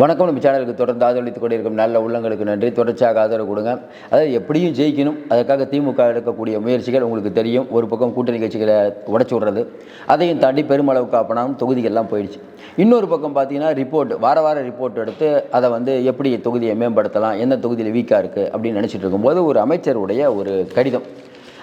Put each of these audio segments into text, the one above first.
வணக்கம். நம்ம சேனலுக்கு தொடர்ந்து ஆதரவளித்துக் கொண்டிருக்கும் நல்ல உள்ளங்களுக்கு நன்றி. தொடர்ச்சியாக ஆதரவு கொடுங்க. அதாவது எப்படியும் ஜெயிக்கணும். அதுக்காக திமுக எடுக்கக்கூடிய முயற்சிகள் உங்களுக்கு தெரியும். ஒரு பக்கம் கூட்டணி கட்சிகளை உடச்சி விடுறது அதையும் தாண்டி பெருமளவுக்கு அப்பனாலும் தொகுதிகள்லாம் போயிடுச்சு. இன்னொரு பக்கம் பார்த்தீங்கன்னா ரிப்போர்ட் வார வார ரிப்போர்ட் எடுத்து அதை வந்து எப்படி தொகுதியை மேம்படுத்தலாம் எந்த தொகுதியில் வீக்காக இருக்குது அப்படின்னு நினச்சிட்டு இருக்கும்போது ஒரு அமைச்சருடைய ஒரு கடிதம்.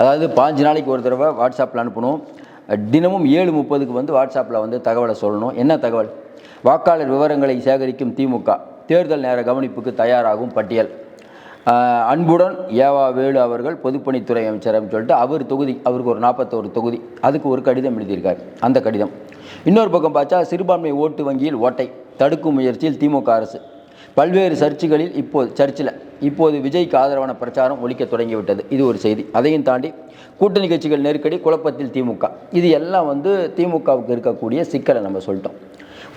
அதாவது பாஞ்சு நாளைக்கு ஒரு தடவை வாட்ஸ்அப்பில் அனுப்பணும். தினமும் ஏழு முப்பதுக்கு வந்து வாட்ஸ்அப்பில் வந்து தகவலை சொல்லணும். என்ன தகவல்? வாக்காளர் விவரங்களை சேகரிக்கும் திமுக. தேர்தல் நேர கவனிப்புக்கு தயாராகும் பட்டியல். அன்புடன் ஏவா வேலு அவர்கள் பொதுப்பணித்துறை அமைச்சர் அப்படின்னு சொல்லிட்டு அவர் தொகுதி அவருக்கு ஒரு நாற்பத்தோரு தொகுதி. அதுக்கு ஒரு கடிதம் எழுதியிருக்கார். அந்த கடிதம். இன்னொரு பக்கம் பார்த்தா சிறுபான்மை ஓட்டு வங்கியில் ஓட்டை தடுக்கும் முயற்சியில் திமுக அரசு. பல்வேறு சர்ச்சுகளில் இப்போது சர்ச்சில் இப்போது விஜய்க்கு ஆதரவான பிரச்சாரம் ஒழிக்க தொடங்கிவிட்டது. இது ஒரு செய்தி. அதையும் தாண்டி கூட்டணி கட்சிகள் நெருக்கடி குழப்பத்தில் திமுக. இது எல்லாம் வந்து திமுகவுக்கு இருக்கக்கூடிய சிக்கலை நம்ம சொல்லிட்டோம்.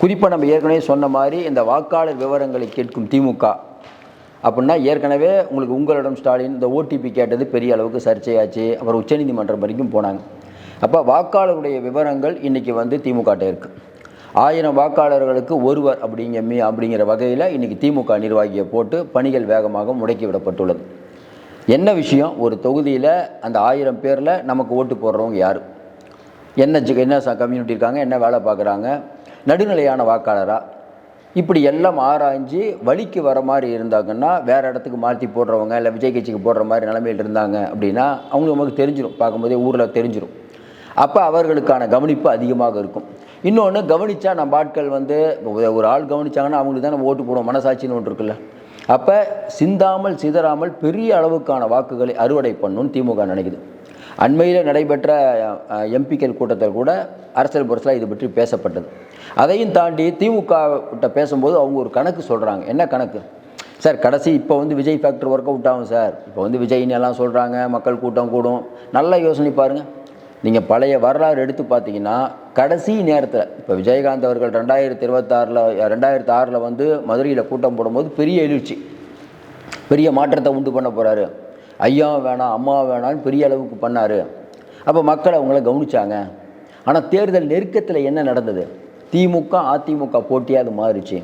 குறிப்பாக நம்ம ஏற்கனவே சொன்ன மாதிரி இந்த வாக்காளர் விவரங்களை கேட்கும் திமுக. அப்படின்னா ஏற்கனவே உங்களுக்கு உங்களிடம் ஸ்டாலின் இந்த ஓடிபி கேட்டது பெரிய அளவுக்கு சர்ச்சையாச்சு. அப்புறம் உச்சநீதிமன்றம் வரைக்கும் போனாங்க. அப்போ வாக்காளருடைய விவரங்கள் இன்றைக்கி வந்து திமுகட்ட இருக்குது ஆயிரம் வாக்காளர்களுக்கு ஒருவர் அப்படிங்க மீ அப்படிங்கிற வகையில் இன்றைக்கி திமுக நிர்வாகியை போட்டு பணிகள் வேகமாக முடக்கி விடப்பட்டுள்ளது. என்ன விஷயம்? ஒரு தொகுதியில் அந்த ஆயிரம் பேரில் நமக்கு ஓட்டு போடுறவங்க யார்? என்ன ஜி- என்ன கம்யூனிட்டி இருக்காங்க என்ன வேலை பார்க்குறாங்க நடுநிலையான வாக்காளராக இப்படி எல்லாம் ஆராய்ஞ்சு வழிக்கு வர மாதிரி இருந்தாங்கன்னா வேறு இடத்துக்கு மாற்றி போடுறவங்க இல்லை விஜய் கட்சிக்கு போடுற மாதிரி நிலமையில் இருந்தாங்க அப்படின்னா அவங்களுக்கு நமக்கு தெரிஞ்சிடும் பார்க்கும்போதே ஊரில் தெரிஞ்சிடும் அப்போ அவர்களுக்கான கவனிப்பு அதிகமாக இருக்கும். இன்னொன்று கவனித்தா நம்ம ஆட்கள் வந்து ஒரு- ஆள் கவனிச்சாங்கன்னா அவங்களுக்கு தான் நம்ம ஓட்டு போடுவோம் மனசாட்சின்னு ஒன்று இருக்குல்ல. அப்போ சிந்தாமல் சிதறாமல் பெரிய அளவுக்கான வாக்குகளை அறுவடை பண்ணணும்னு திமுக நினைக்குது. அண்மையில் நடைபெற்ற எம்பிக்கள் கூட்டத்தில் கூட அரசியல் புரட்சியில் இது பற்றி பேசப்பட்டது. அதையும் தாண்டி திமுக கிட்ட பேசும்போது அவங்க ஒரு கணக்கு சொல்கிறாங்க என்ன கணக்கு? சார் கடைசி இப்போ வந்து விஜய் ஃபேக்டர் ஒர்க் அவுட் ஆகும் சார். இப்போ வந்து விஜய்னு எல்லாம் சொல்கிறாங்க மக்கள் கூட்டம் கூடும். நல்லா யோசனை பாருங்கள் நீங்கள் பழைய வரலாறு எடுத்து பார்த்தீங்கன்னா கடைசி நேரத்தில் இப்போ விஜயகாந்த் அவர்கள் ரெண்டாயிரத்தி இருபத்தாறில் ரெண்டாயிரத்தி ஆறில் வந்து மதுரையில் கூட்டம் போடும்போது பெரிய எழுச்சி. பெரிய மாற்றத்தை உண்டு பண்ண போகிறாரு ஐயா வேணாம் அம்மா வேணாம்னு பெரிய அளவுக்கு பண்ணார். அப்போ மக்கள் அவங்கள கவனிச்சாங்க. ஆனால் தேர்தல் நெருக்கத்தில் என்ன நடந்தது? திமுக அதிமுக போட்டியாக அது மாறுச்சு.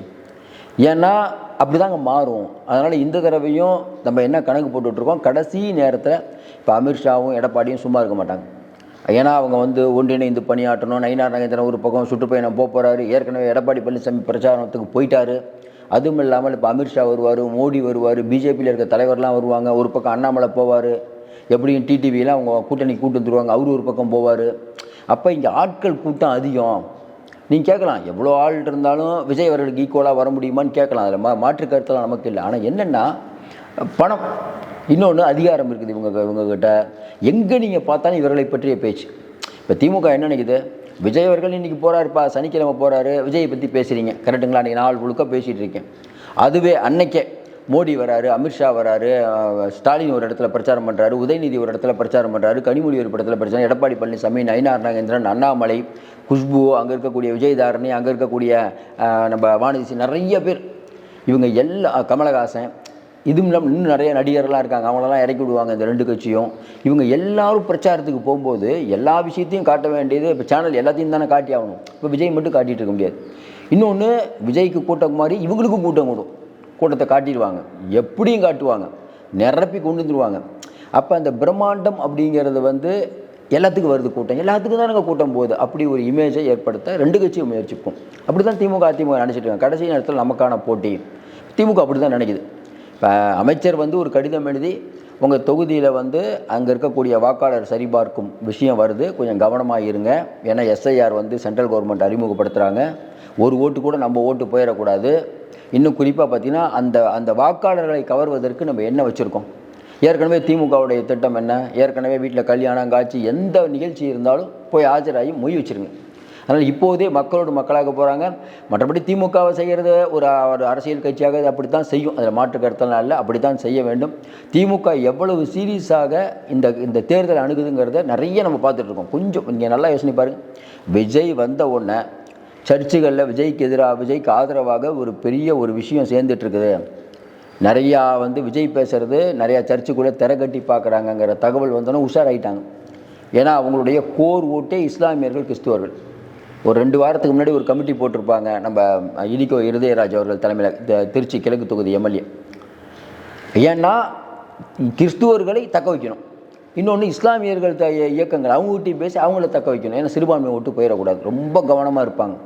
ஏன்னா அப்படி தாங்க மாறும். அதனால் இந்த தடவையும் நம்ம என்ன கணக்கு போட்டுட்ருக்கோம்? கடைசி நேரத்தில் இப்போ அமித்ஷாவும் எடப்பாடியும் சும்மா இருக்க மாட்டாங்க. ஏன்னா அவங்க வந்து ஒன்றிணைந்து பணியாற்றணும். நயினார் நகேந்திரன் ஒரு பக்கம் சுற்றுப்பயணம் போக போகிறாரு ஏற்கனவே எடப்பாடி பழனிசாமி பிரச்சாரத்துக்கு போயிட்டாரு. அதுவும் இல்லாமல் இப்போ அமித்ஷா வருவார் மோடி வருவார் பிஜேபியில் இருக்க தலைவர்லாம் வருவாங்க. ஒரு பக்கம் அண்ணாமலை போவார் எப்படியும் டிடிவியில் அவங்க கூட்டணி கூட்டு வந்துருவாங்க அவரு ஒரு பக்கம் போவார். அப்போ இங்கே ஆட்கள் கூட்டம் அதிகம். நீங்கள் கேட்கலாம் எவ்வளோ ஆள் இருந்தாலும் விஜய் அவர்களுக்கு ஈக்குவலாக வர முடியுமான்னு கேட்கலாம். அதில் மா மாற்று கருத்தெல்லாம் நமக்கு இல்லை. ஆனால் என்னென்னா பணம். இன்னொன்று அதிகாரம் இருக்குது இவங்க இவங்கக்கிட்ட எங்கே நீங்கள் பார்த்தாலும் இவர்களை பற்றிய பேச்சு. இப்போ திமுக என்ன நினைக்குது? விஜய் அவர்கள் இன்றைக்கி போகிறாருப்பா சனிக்கிழமை போகிறாரு விஜயை பற்றி பேசுகிறீங்க கரெக்டுங்களா? அன்றைக்கி நாள் முழுக்க பேசிகிட்டு இருக்கேன். அதுவே அன்னைக்கே மோடி வராரு அமித்ஷா வராரு ஸ்டாலின் ஒரு இடத்துல பிரச்சாரம் பண்ணுறாரு உதயநிதி ஒரு இடத்துல பிரச்சாரம் பண்ணுறாரு கனிமொழி ஒரு இடத்துல பிரச்சாரம் எடப்பாடி பழனிசாமி நயினார் நாகேந்திரன் அண்ணாமலை குஷ்பு அங்கே இருக்கக்கூடிய விஜயதாரணி அங்கே இருக்கக்கூடிய நம்ம வானதிசி நிறைய பேர். இவங்க எல்லா கமலஹாசன் இதுவும் இல்லாமல் இன்னும் நிறைய நடிகர்லாம் இருக்காங்க. அவங்களெல்லாம் இறக்கி விடுவாங்க இந்த ரெண்டு கட்சியும். இவங்க எல்லாரும் பிரச்சாரத்துக்கு போகும்போது எல்லா விஷயத்தையும் காட்ட வேண்டியது இப்போ சேனல் எல்லாத்தையும் தானே காட்டி ஆகணும். இப்போ விஜய் மட்டும் காட்டிகிட்டு இருக்க முடியாது. இன்னொன்று விஜய்க்கு கூட்டம் மாதிரி இவங்களுக்கும் கூட்டம் கூடும். கூட்டத்தை காட்டிடுவாங்க. எப்படியும் காட்டுவாங்க. நிரப்பி கொண்டு வந்துடுவாங்க அப்போ அந்த பிரம்மாண்டம் அப்படிங்கிறது வந்து எல்லாத்துக்கும் வருது கூட்டம். எல்லாத்துக்கும் தானங்க கூட்டம் போகுது. அப்படி ஒரு இமேஜை ஏற்படுத்த ரெண்டு கட்சியும் முயற்சிப்போம் அப்படி தான் திமுக அதிமுக நினச்சிட்டு இருக்காங்க. கடைசி நேரத்தில் நமக்கான போட்டி. திமுக அப்படி தான் நினைக்குது. இப்போ அமைச்சர் வந்து ஒரு கடிதம் எழுதி உங்கள் தொகுதியில் வந்து அங்கே இருக்கக்கூடிய வாக்காளர் சரிபார்க்கும் விஷயம் வருது. கொஞ்சம் கவனமாக இருங்க. ஏன்னா எஸ்ஐஆர் வந்து சென்ட்ரல் கவர்மெண்ட் அறிமுகப்படுத்துகிறாங்க ஒரு ஓட்டு கூட நம்ம ஓட்டு போயிடக்கூடாது இன்னும் குறிப்பாக பார்த்தீங்கன்னா அந்த அந்த வாக்காளர்களை கவர்வதற்கு நம்ம என்ன வச்சுருக்கோம். ஏற்கனவே திமுகவுடைய திட்டம் என்ன? ஏற்கனவே வீட்டில் கல்யாணம் காட்சி எந்த நிகழ்ச்சி இருந்தாலும் போய் ஆஜராகி மொய் வச்சுருங்க. அதனால் இப்போதே மக்களோடு மக்களாக போகிறாங்க மற்றபடி திமுகவை செய்கிறது ஒரு ஒரு அரசியல் கட்சியாக அது அப்படி தான் செய்யும். அதில் மாற்று கருத்தெல்லாம் இல்லை. அப்படி தான் செய்ய வேண்டும். திமுக எவ்வளவு சீரியஸாக இந்த இந்த தேர்தல் அணுகுதுங்கிறத நிறைய நம்ம பார்த்துட்ருக்கோம் கொஞ்சம் நீங்கள் நல்லா யோசனை பாருங்கள் விஜய் வந்த உடனே சர்ச்சுகளில் விஜய்க்கு எதிராக விஜய்க்கு ஆதரவாக ஒரு பெரிய ஒரு விஷயம் சேர்ந்துட்டுருக்குது நிறையா வந்து விஜய் பேசுகிறது நிறையா சர்ச்சுக்குள்ளே திரை கட்டி பார்க்குறாங்கங்கிற தகவல் வந்தோன்னே உஷாராயிட்டாங்க. ஏன்னா அவங்களுடைய கோர் ஓட்டே இஸ்லாமியர்கள் கிறிஸ்துவர்கள். ஒரு ரெண்டு வாரத்துக்கு முன்னாடி ஒரு கமிட்டி போட்டிருப்பாங்க. நம்ம இடிக்கோ இருதயராஜ் அவர்கள் தலைமையில் திருச்சி கிழக்கு தொகுதி எம்எல்ஏ. ஏன்னா கிறிஸ்துவர்களை தக்க வைக்கணும். இன்னொன்று இஸ்லாமியர்கள் த இயக்கங்கள் அவங்ககிட்டையும் பேசி அவங்கள தக்க வைக்கணும். ஏன்னா சிறுபான்மை ஓட்டு போயிடக்கூடாது. ரொம்ப கவனமாக இருப்பாங்க.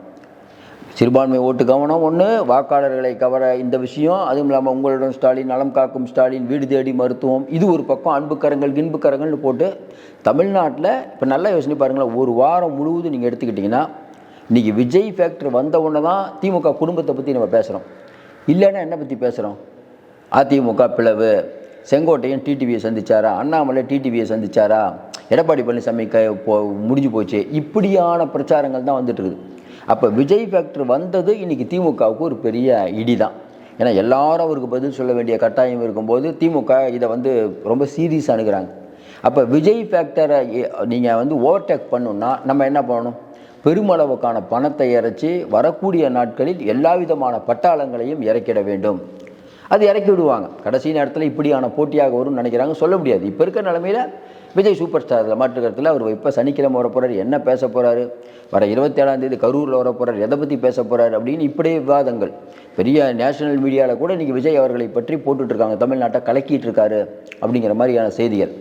சிறுபான்மை ஓட்டு கவனம் ஒன்று வாக்காளர்களை கவர இந்த விஷயம். அதுவும் இல்லாமல் உங்களுடன் ஸ்டாலின் நலம் காக்கும் ஸ்டாலின் வீடு தேடி மருத்துவம். இது ஒரு பக்கம் அன்புக்கரங்கள் கின்புக்கரங்கள்னு போட்டு தமிழ்நாட்டில் இப்போ நல்லா யோசனை பாருங்களேன் ஒரு வாரம் முழுவதும் நீங்கள் எடுத்துக்கிட்டிங்கன்னா இன்றைக்கி விஜய் ஃபேக்டர் வந்த உடனே தான் திமுக குடும்பத்தை பற்றி நம்ம பேசுகிறோம் இல்லைன்னா என்ன பற்றி பேசுகிறோம் அதிமுக பிளவு செங்கோட்டையன் டிடிவியை சந்திச்சாரா? அண்ணாமலை டிடிவியை சந்திச்சாரா? எடப்பாடி பழனிசாமி க போ முடிஞ்சு போச்சு. இப்படியான பிரச்சாரங்கள் தான் வந்துட்டு இருக்குது. அப்போ விஜய் ஃபேக்டர் வந்தது இன்றைக்கி திமுகவுக்கு ஒரு பெரிய இடி தான் ஏன்னா எல்லாரும் அவருக்கு பதில் சொல்ல வேண்டிய கட்டாயம் இருக்கும்போது திமுக இதை வந்து ரொம்ப சீரியஸ் அணுகிறாங்க. அப்போ விஜய் ஃபேக்டரை நீங்கள் வந்து ஓவர்டேக் பண்ணுன்னா நம்ம என்ன பண்ணணும்? பெருமளவுக்கான பணத்தை இறைச்சி வரக்கூடிய நாட்களில் எல்லா விதமான பட்டாளங்களையும் இறக்கிட வேண்டும். அது இறக்கி விடுவாங்க. கடைசி நேரத்தில் இப்படியான போட்டியாக வரும்னு நினைக்கிறாங்க. சொல்ல முடியாது. இப்போ இருக்கிற நிலமையில் விஜய் சூப்பர் ஸ்டார் மாற்றுக்கிறதுல அவர் இப்போ சனிக்கிழமை வர போகிறார் என்ன பேச போகிறாரு வர இருபத்தேழாந்தேதி கரூரில் வர போகிறார் எதை பற்றி பேச போகிறார் அப்படின்னு இப்படியே விவாதங்கள். பெரிய நேஷனல் மீடியாவில் கூட இன்றைக்கி விஜய் அவர்களை பற்றி போட்டுட்ருக்காங்க. தமிழ்நாட்டை கலக்கிட்டு இருக்காரு அப்படிங்கிற மாதிரியான செய்திகள்.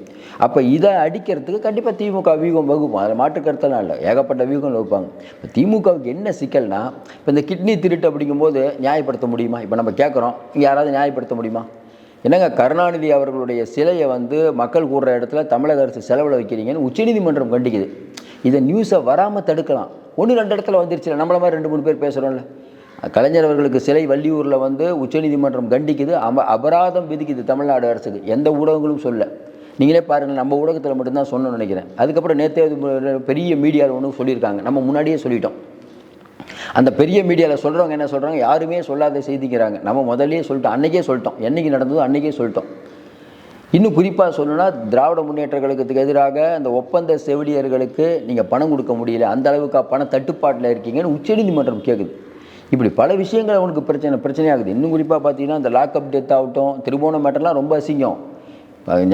அப்போ இதை அடிக்கிறதுக்கு கண்டிப்பாக திமுக வியூகம் வகுப்போம் அதில் மாற்று கருத்தெல்லாம் இல்லை. ஏகப்பட்ட வியூகம் வகுப்பாங்க. இப்போ திமுகவுக்கு என்ன சிக்கல்னா இப்போ இந்த கிட்னி திருட்டு அப்படிங்கும்போது நியாயப்படுத்த முடியுமா? இப்போ நம்ம கேட்குறோம். இங்கே யாராவது நியாயப்படுத்த முடியுமா? என்னங்க கருணாநிதி அவர்களுடைய சிலையை வந்து மக்கள் கூடுற இடத்துல தமிழக அரசு செலவில் வைக்கிறீங்கன்னு உச்சநீதிமன்றம் கண்டிக்குது. இதை நியூஸை வராமல் தடுக்கலாம். ஒன்று ரெண்டு இடத்துல வந்துருச்சு நம்மள மாதிரி ரெண்டு மூணு பேர் பேசுகிறோம்ல கலைஞர் அவர்களுக்கு சிலை வள்ளியூரில் வந்து உச்சநீதிமன்றம் கண்டிக்குது. அம அபராதம் விதிக்குது தமிழ்நாடு அரசுக்கு. எந்த ஊடகங்களும் சொல்ல. நீங்களே பாருங்கள் நம்ம ஊடகத்தில் மட்டும்தான் சொன்னோம்னு நினைக்கிறேன். அதுக்கப்புறம் நேற்று பெரிய மீடியாவில் ஒன்று சொல்லியிருக்காங்க. நம்ம முன்னாடியே சொல்லிட்டோம். அந்த பெரிய மீடியாவில் சொல்கிறவங்க என்ன சொல்கிறாங்க யாருமே சொல்லாத செய்திக்கிறாங்க. நம்ம முதல்லயே சொல்லிட்டோம். அன்றைக்கே சொல்லிட்டோம். என்னைக்கு நடந்ததோ அன்றைக்கே சொல்லிட்டோம். இன்னும் குறிப்பாக சொல்லணும்னா திராவிட முன்னேற்ற கழகத்துக்கு எதிராக அந்த ஒப்பந்த செவிலியர்களுக்கு நீங்கள் பணம் கொடுக்க முடியல. அந்த அளவுக்கு பண தட்டுப்பாட்டில் இருக்கீங்கன்னு உச்சநீதிமன்றம் கேட்குது இப்படி பல விஷயங்கள் அவனுக்கு பிரச்சனை பிரச்சனையாகுது. இன்னும் குறிப்பாக பார்த்தீங்கன்னா இந்த லாக்அப் டெத் ஆகட்டும் திருவோணம் மேட்டர்லாம் ரொம்ப அசிங்கம்.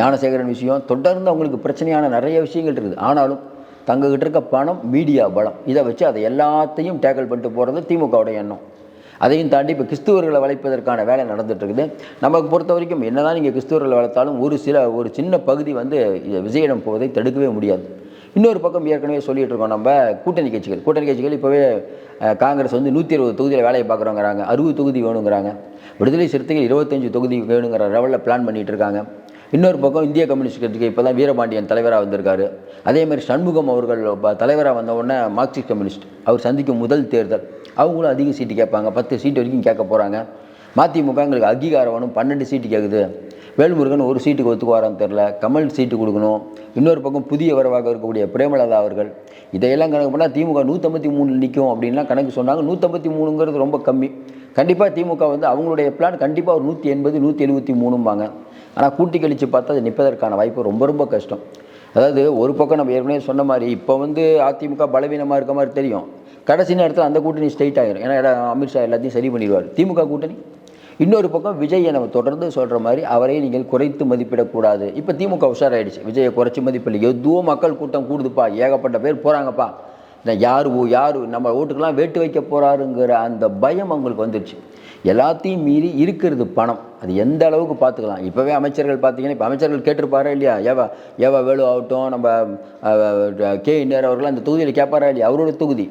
ஞானசேகரன் விஷயம் தொடர்ந்து அவங்களுக்கு பிரச்சனையான நிறைய விஷயங்கள் இருக்குது. ஆனாலும் தங்ககிட்ட இருக்க பணம் மீடியா பலம். இதை வச்சு அதை எல்லாத்தையும் டேக்கிள் பண்ணிட்டு போகிறது திமுகவுடைய எண்ணம். அதையும் தாண்டி இப்போ கிறிஸ்துவர்களை வளைப்பதற்கான வேலை நடந்துட்டு இருக்குது நமக்கு பொறுத்த வரைக்கும் என்ன தான் நீங்கள் கிறிஸ்துவர்களை வளர்த்தாலும் ஒரு சில ஒரு சின்ன பகுதி வந்து இது விஜயிடம் போவதை தடுக்கவே முடியாது. இன்னொரு பக்கம் ஏற்கனவே சொல்லிகிட்டு இருக்கோம் நம்ம கூட்டணி கட்சிகள். கூட்டணி கட்சிகள் இப்போவே காங்கிரஸ் வந்து நூற்றி இருபது தொகுதியில் வேலையை பார்க்குறோங்கிறாங்க. அறுபது தொகுதி வேணுங்கிறாங்க. விடுதலை சிறுத்தைகள் இருபத்தஞ்சு தொகுதி வேணுங்கிற லெவலில் பிளான் பண்ணிகிட்டு இருக்காங்க. இன்னொரு பக்கம் இந்திய கம்யூனிஸ்ட் கட்சிக்கு இப்போ தான் வீரபாண்டியன் தலைவராக வந்திருக்காரு. அதேமாதிரி சண்முகம் அவர்கள் தலைவராக வந்த உடனே மார்க்சிஸ்ட் கம்யூனிஸ்ட். அவர் சந்திக்கும் முதல் தேர்தல். அவங்களும் அதிக சீட்டு கேட்பாங்க. பத்து சீட்டு வரைக்கும் கேட்க போகிறாங்க மதிமுக எங்களுக்கு அங்கீகாரம் வேணும். பன்னெண்டு சீட்டு கேட்குது வேல்முருகன் ஒரு சீட்டுக்கு ஒத்துக்குவாரான்னு தெரில கமல் சீட்டு கொடுக்கணும். இன்னொரு பக்கம் புதிய வரவாக இருக்கக்கூடிய பிரேமலதா அவர்கள். இதையெல்லாம் கணக்கு பண்ணால் திமுக நூற்றம்பத்தி மூணு நிற்கும் அப்படின்லாம் கணக்கு சொன்னாங்க. நூற்றம்பத்தி மூணுங்கிறது ரொம்ப கம்மி. கண்டிப்பாக திமுக வந்து அவங்களுடைய பிளான் கண்டிப்பாக ஒரு நூற்றி எண்பது நூற்றி எழுபத்தி மூணும்பாங்க. ஆனால் கூட்டி கழித்து பார்த்தா அது நிற்பதற்கான வாய்ப்பு ரொம்ப ரொம்ப கஷ்டம். அதாவது ஒரு பக்கம் நம்ம ஏற்கனவே சொன்ன மாதிரி இப்போ வந்து அதிமுக பலவீனமாக இருக்க மாதிரி தெரியும். கடைசி நேரத்தில் அந்த கூட்டணி ஸ்ட்ரைட் ஆகிரும் ஏன்னா அமித்ஷா எல்லாத்தையும் சரி பண்ணிடுவார். திமுக கூட்டணி. இன்னொரு பக்கம் விஜயை நம்ம தொடர்ந்து சொல்கிற மாதிரி அவரை நீங்கள் குறைத்து மதிப்பிடக்கூடாது. இப்போ திமுக உஷாராயிடுச்சு. விஜயை குறைச்சி மதிப்பில்லை எதுவும் மக்கள் கூட்டம் கூடுதுப்பா. ஏகப்பட்ட பேர் போகிறாங்கப்பா இந்த யார் ஓ- யார் நம்ம ஓட்டுக்கெல்லாம் வேட்டு வைக்க போகிறாருங்கிற அந்த பயம் அவங்களுக்கு வந்துருச்சு. எல்லாத்தையும் மீறி இருக்கிறது பணம். அது எந்த அளவுக்கு பார்த்துக்கலாம். இப்போவே அமைச்சர்கள் பார்த்தீங்கன்னா இப்போ அமைச்சர்கள் கேட்டிருப்பாரா இல்லையா? ஏவா ஏவா வேலு ஆகட்டும் நம்ம கே இன்னர் அவர்கள் அந்த தொகுதியில் கேட்பாரா இல்லையா? அவரோட தொகுதி.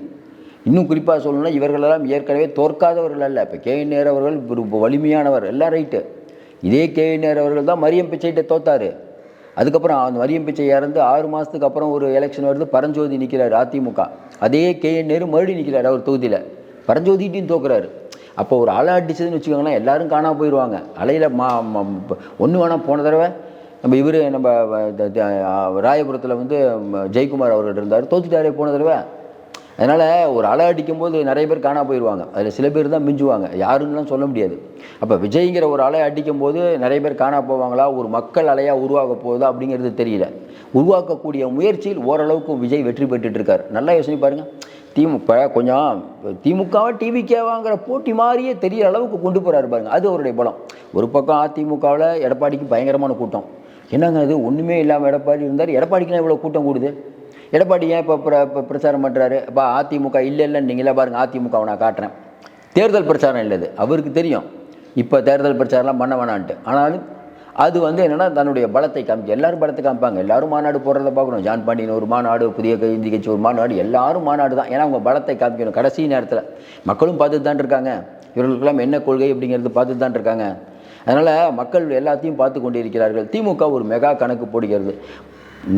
இன்னும் குறிப்பாக சொல்லணும்னா இவர்களெல்லாம் ஏற்கனவே தோற்காதவர்கள் அல்ல. இப்போ கே நேர் அவர்கள் வலிமையானவர். எல்லாம் ரைட்டு. இதே கே நேர் அவர்கள் தான் மரியம் பிச்சைகிட்ட தோத்தார். அதுக்கப்புறம் அந்த மரியம் பிச்சை இறந்து ஆறு மாதத்துக்கு அப்புறம் ஒரு எலெக்ஷன் வருது. பரஞ்சோதி நிற்கிறார் அதிமுக. அதே கே நேரு மறுபடியும் நிற்கிறார் அவர் தொகுதியில். பரஞ்சோதிட்டையும் தோக்குறாரு. அப்போ ஒரு அலை அடிச்சதுன்னு வச்சுக்கோங்களேன் எல்லாரும் காணாம போயிடுவாங்க அலையில் மா ஒன்று வேணால் போன தடவை நம்ம இவர் நம்ம த- ராயபுரத்தில் வந்து ஜெயக்குமார் அவர்கள் இருந்தார் தோத்துட்டாரே போன தடவை. அதனால் ஒரு அலை அடிக்கும்போது நிறைய பேர் காணா போயிடுவாங்க அதில் சில பேர் தான் மிஞ்சுவாங்க. யாருன்னுலாம் சொல்ல முடியாது. அப்போ விஜய்ங்கிற ஒரு அலை அடிக்கும்போது நிறைய பேர் காணா போவாங்களா? ஒரு மக்கள் அலையாக உருவாக போகுதா அப்படிங்கிறது தெரியல. உருவாக்கக்கூடிய முயற்சியில் ஓரளவுக்கு விஜய் வெற்றி பெற்றுட்டு இருக்கார். நல்லா யோசனை பாருங்கள் திமுக கொஞ்சம் திமுகவா டிவிகேவாங்கிற போட்டி மாதிரியே தெரியற அளவுக்கு கொண்டு போகிறாரு பாருங்க. அது அவருடைய பலம். ஒரு பக்கம் அதிமுகவில் எடப்பாடிக்கு பயங்கரமான கூட்டம். என்னங்க அது ஒன்றுமே இல்லாமல் எடப்பாடி இருந்தார். எடப்பாடிக்குனா இவ்வளோ கூட்டம் கூடுது? எடப்பாடி ஏன் இப்போ பிர இப்போ பிரச்சாரம் பண்ணுறாரு இப்போ அதிமுக இல்லை இல்லைன்னு நீங்களே பாருங்கள் அதிமுகவை நான் காட்டுறேன். தேர்தல் பிரச்சாரம் இல்லை அவருக்கு தெரியும். இப்போ தேர்தல் பிரச்சாரம்லாம் பண்ண வேணான்ட்டு. ஆனாலும் அது வந்து என்னென்னா தன்னுடைய பலத்தை காமிக்க எல்லாரும் பலத்தை காமிப்பாங்க. எல்லாரும் மாநாடு போடுறத பார்க்கணும். ஜான் பாண்டியன் ஒரு மாநாடு புதிய இந்தி கட்சி ஒரு மாநாடு எல்லாரும் மாநாடு தான். ஏன்னா அவங்க பலத்தை காமிக்கணும். கடைசி நேரத்தில் மக்களும் பார்த்துட்டு தான் இருக்காங்க. இவர்களுக்கெல்லாம் என்ன கொள்கை அப்படிங்கிறது பார்த்துட்டு தான் இருக்காங்க. அதனால் மக்கள் எல்லாத்தையும் பார்த்து கொண்டிருக்கிறார்கள். திமுக ஒரு மெகா கணக்கு போடுகிறது.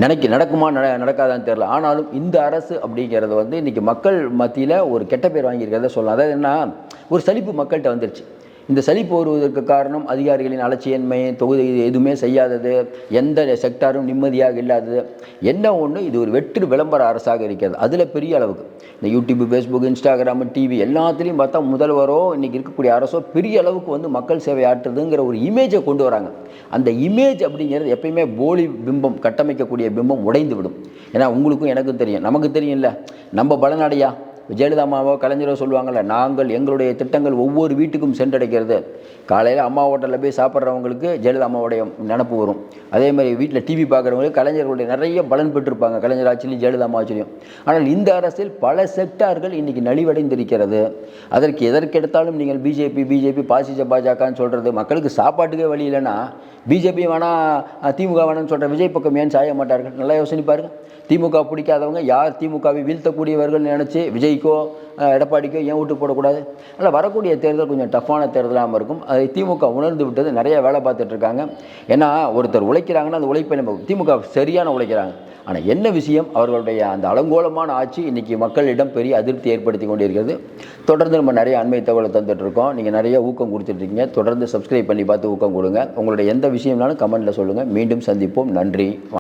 நினைக்க நடக்குமா நட நடக்காதான்னு தெரியல. ஆனாலும் இந்த அரசு அப்படிங்கிறது வந்து இன்றைக்கி மக்கள் மத்தியில் ஒரு கெட்ட பேர் வாங்கியிருக்கிறத சொல்லலாம். அதாவது என்ன ஒரு சலிப்பு மக்கள்கிட்ட வந்துருச்சு. இந்த சலிப்பு வருவதற்கு காரணம் அதிகாரிகளின் அலட்சியன்மை தொகுதி எதுவுமே செய்யாதது எந்த செக்டாரும் நிம்மதியாக இல்லாதது. என்ன ஒன்று இது ஒரு வெற்று விளம்பர அரசாக இருக்கிறது. அதில் பெரிய அளவுக்கு. இந்த யூடியூப் ஃபேஸ்புக் இன்ஸ்டாகிராம் டிவி எல்லாத்துலேயும் பார்த்தா முதல்வரோ இன்றைக்கி இருக்கக்கூடிய அரசோ பெரிய அளவுக்கு வந்து மக்கள் சேவை ஆற்றுதுங்கிற ஒரு இமேஜை கொண்டு வராங்க. அந்த இமேஜ் அப்படிங்கிறது எப்பயுமே போலி பிம்பம் கட்டமைக்கக்கூடிய பிம்பம் உடைந்து விடும். ஏன்னா உங்களுக்கும் எனக்கும் தெரியும். நமக்கு தெரியும்ல. நம்ம பலனடையா? விஜயலலிதா அம்மாவோ கலைஞரோ சொல்லுவாங்கள்ல நாங்கள் எங்களுடைய திட்டங்கள் ஒவ்வொரு வீட்டுக்கும் சென்றடைக்கிறது காலையில் அம்மா ஹோட்டலில் போய் சாப்பிட்றவங்களுக்கு ஜெயலலிதா அம்மாவுடைய நினப்பு வரும். அதே மாதிரி வீட்டில் டிவி பார்க்குறவங்களுக்கு கலைஞர்களுடைய நிறைய பலன் பெற்றிருப்பாங்க கலைஞர் ஆட்சியிலையும் ஜெயலலிதா அம்மா ஆட்சியிலையும். ஆனால் இந்த அரசில் பல செக்டார்கள் இன்றைக்கி நலிவடைந்திருக்கிறது. அதற்கு எதற்கெடுத்தாலும் நீங்கள் பிஜேபி பிஜேபி பாசிச பாஜகன்னு சொல்கிறது மக்களுக்கு சாப்பாட்டுக்கே வழி இல்லைன்னா பிஜேபி வேணால் திமுக வேணாம்னு சொல்கிற விஜய் பக்கம் ஏன் சாய மாட்டார்கள்? நல்லா யோசனை பாருங்கள் திமுக பிடிக்காதவங்க யார் திமுகவை வீழ்த்தக்கூடியவர்கள் நினச்சி விஜய்க்கோ எடப்பாடிக்கோ ஏன் ஓட்டு போடக்கூடாது? அதில் வரக்கூடிய தேர்தல் கொஞ்சம் டஃப்பான தேர்தலாக இருக்கும். அதை திமுக உணர்ந்து விட்டது நிறைய வேலை பார்த்துட்ருக்காங்க ஏன்னா ஒருத்தர் உழைக்கிறாங்கன்னா அந்த உழைப்பை நம்ம திமுக சரியான உழைக்கிறாங்க. ஆனால் என்ன விஷயம்? அவர்களுடைய அந்த அலங்கோலமான ஆட்சி இன்றைக்கி மக்களிடம் பெரிய அதிருப்தி ஏற்படுத்தி கொண்டிருக்கிறது. தொடர்ந்து நம்ம நிறைய அண்மை தகவலை தந்துட்டு இருக்கோம். நீங்கள் நிறைய ஊக்கம் கொடுத்துட்ருக்கீங்க தொடர்ந்து சப்ஸ்கிரைப் பண்ணி பார்த்து ஊக்கம் கொடுங்க. உங்களுடைய எந்த விஷயம்னாலும் கமெண்ட்டில் சொல்லுங்கள் மீண்டும் சந்திப்போம். நன்றி.